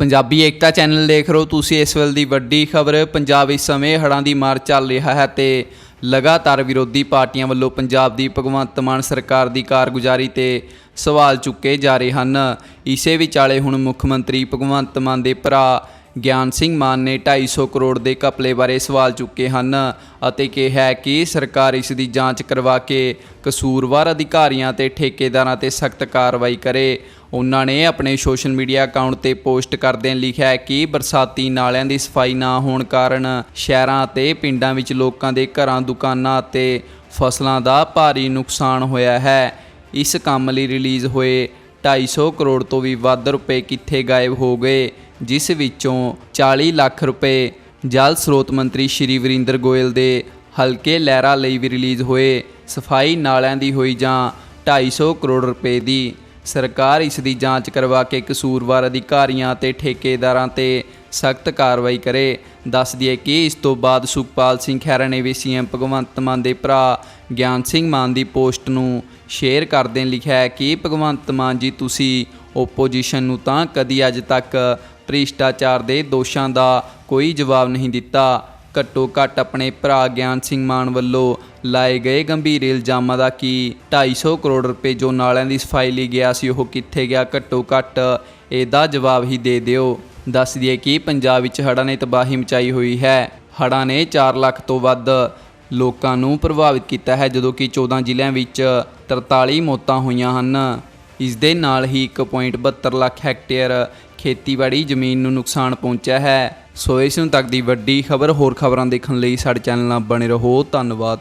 ਪੰਜਾਬੀ ਏਕਤਾ channel ਦੇਖ ਰਹੇ ਹੋ ਤੁਸੀਂ ਇਸ ਵੇਲੇ ਦੀ ਵੱਡੀ ਖਬਰ, ਪੰਜਾਬ ਇਸ ਸਮੇਂ ਹੜ੍ਹਾਂ ਦੀ ਮਾਰ ਚੱਲ ਰਿਹਾ ਹੈ ਤੇ ਲਗਾਤਾਰ ਵਿਰੋਧੀ ਪਾਰਟੀਆਂ ਵੱਲੋਂ ਪੰਜਾਬ ਦੀ ਭਗਵੰਤ ਮਾਨ ਸਰਕਾਰ ਦੀ ਕਾਰਗੁਜ਼ਾਰੀ ਤੇ ਸਵਾਲ ਚੁੱਕੇ ਜਾ ਰਹੇ ਹਨ। ਇਸੇ ਵਿਚਾਲੇ ਹੁਣ ਮੁੱਖ ਮੰਤਰੀ ਭਗਵੰਤ ਮਾਨ ਦੇ ਭਰਾ ਗਿਆਨ ਸਿੰਘ ਮਾਨ ਨੇ 250 ਕਰੋੜ ਦੇ ਘਪਲੇ ਬਾਰੇ ਸਵਾਲ ਚੁੱਕੇ ਹਨ ਅਤੇ ਕਿਹਾ ਕਿ ਸਰਕਾਰ ਇਸ ਦੀ ਜਾਂਚ ਕਰਵਾ ਕੇ ਕਸੂਰਵਾਰ ਅਧਿਕਾਰੀਆਂ ਤੇ ਠੇਕੇਦਾਰਾਂ ਤੇ ਸਖਤ ਕਾਰਵਾਈ ਕਰੇ। ਉਹਨਾਂ ਨੇ ਆਪਣੇ ਸੋਸ਼ਲ ਮੀਡੀਆ ਅਕਾਊਂਟ ਤੇ ਪੋਸਟ ਕਰਦਿਆਂ ਲਿਖਿਆ ਹੈ ਕਿ ਬਰਸਾਤੀ ਨਾਲਿਆਂ ਦੀ ਸਫ਼ਾਈ ਨਾ ਹੋਣ ਕਾਰਨ ਸ਼ਹਿਰਾਂ ਅਤੇ ਪਿੰਡਾਂ ਵਿੱਚ ਲੋਕਾਂ ਦੇ ਘਰਾਂ, ਦੁਕਾਨਾਂ ਅਤੇ ਫਸਲਾਂ ਦਾ ਭਾਰੀ ਨੁਕਸਾਨ ਹੋਇਆ ਹੈ। ਇਸ ਕੰਮ ਲਈ ਰਿਲੀਜ਼ ਹੋਏ 250 ਕਰੋੜ ਤੋਂ ਵੀ ਵੱਧ ਰੁਪਏ ਕਿੱਥੇ ਗਾਇਬ ਹੋ ਗਏ, ਜਿਸ ਵਿੱਚੋਂ 40 ਲੱਖ ਰੁਪਏ ਜਲ ਸਰੋਤ ਮੰਤਰੀ ਸ਼੍ਰੀ ਵਰਿੰਦਰ ਗੋਇਲ ਦੇ ਹਲਕੇ ਲਹਿਰਾ ਲਈ ਵੀ ਰਿਲੀਜ਼ ਹੋਏ, ਸਫ਼ਾਈ ਨਾਲਿਆਂ ਦੀ ਹੋਈ ਜਾਂ 250 ਕਰੋੜ ਰੁਪਏ ਦੀ। ਸਰਕਾਰ ਇਸ ਦੀ ਜਾਂਚ ਕਰਵਾ ਕੇ ਕਸੂਰਵਾਰ ਅਧਿਕਾਰੀਆਂ ਤੇ ਠੇਕੇਦਾਰਾਂ ਤੇ ਸਖਤ ਕਾਰਵਾਈ ਕਰੇ। ਦੱਸ ਦਈਏ ਕਿ ਇਸ ਤੋਂ ਬਾਅਦ ਸੁਖਪਾਲ ਸਿੰਘ ਖਹਿਰਾ ਨੇ ਵੀ ਸੀਐਮ ਭਗਵੰਤ ਮਾਨ ਦੇ ਭਰਾ ਗਿਆਨ ਸਿੰਘ ਮਾਨ ਦੀ ਪੋਸਟ ਨੂੰ ਸ਼ੇਅਰ ਕਰਦਿਆਂ ਲਿਖਿਆ ਹੈ ਕਿ, ਭਗਵੰਤ ਮਾਨ ਜੀ, ਤੁਸੀਂ ਓਪੋਜੀਸ਼ਨ ਨੂੰ ਤਾਂ ਕਦੀ ਅੱਜ ਤੱਕ ਭ੍ਰਿਸ਼ਟਾਚਾਰ ਦੇ ਦੋਸ਼ਾਂ ਦਾ ਕੋਈ ਜਵਾਬ ਨਹੀਂ ਦਿੱਤਾ। ਘੱਟੋ ਘੱਟ ਆਪਣੇ ਭਰਾ ਗਿਆਨ ਸਿੰਘ ਮਾਨ ਵੱਲੋਂ ਲਾਏ ਗਏ ਗੰਭੀਰ ਇਲਜ਼ਾਮਾਂ ਦਾ ਕੀ 250 ਕਰੋੜ ਰੁਪਏ ਜੋ ਨਾਲਿਆਂ ਦੀ ਸਫ਼ਾਈ ਲਈ ਗਿਆ ਸੀ, ਉਹ ਕਿੱਥੇ ਗਿਆ? ਘੱਟੋ ਘੱਟ ਇਹਦਾ ਜਵਾਬ ਹੀ ਦੇ ਦਿਓ। ਦੱਸ ਦਈਏ ਕਿ ਪੰਜਾਬ ਵਿੱਚ ਹੜ੍ਹਾਂ ਨੇ ਤਬਾਹੀ ਮਚਾਈ ਹੋਈ ਹੈ। ਹੜ੍ਹਾਂ ਨੇ 4 ਲੱਖ ਤੋਂ ਵੱਧ ਲੋਕਾਂ ਨੂੰ ਪ੍ਰਭਾਵਿਤ ਕੀਤਾ ਹੈ, ਜਦੋਂ ਕਿ 14 ਜ਼ਿਲ੍ਹਿਆਂ ਵਿੱਚ 43 ਮੌਤਾਂ ਹੋਈਆਂ ਹਨ। ਇਸ ਦੇ ਨਾਲ ਹੀ 1.72 ਲੱਖ ਹੈਕਟੇਅਰ ਖੇਤੀਬਾੜੀ ਜ਼ਮੀਨ ਨੂੰ ਨੁਕਸਾਨ ਪਹੁੰਚਿਆ ਹੈ। ਸੋ ਇਸ ਨੂੰ ਤੱਕ ਦੀ ਵੱਡੀ ਖਬਰ, ਹੋਰ ਖਬਰਾਂ ਦੇਖਣ ਲਈ ਸਾਡੇ ਚੈਨਲ ਨਾਲ ਬਣੇ ਰਹੋ। ਧੰਨਵਾਦ।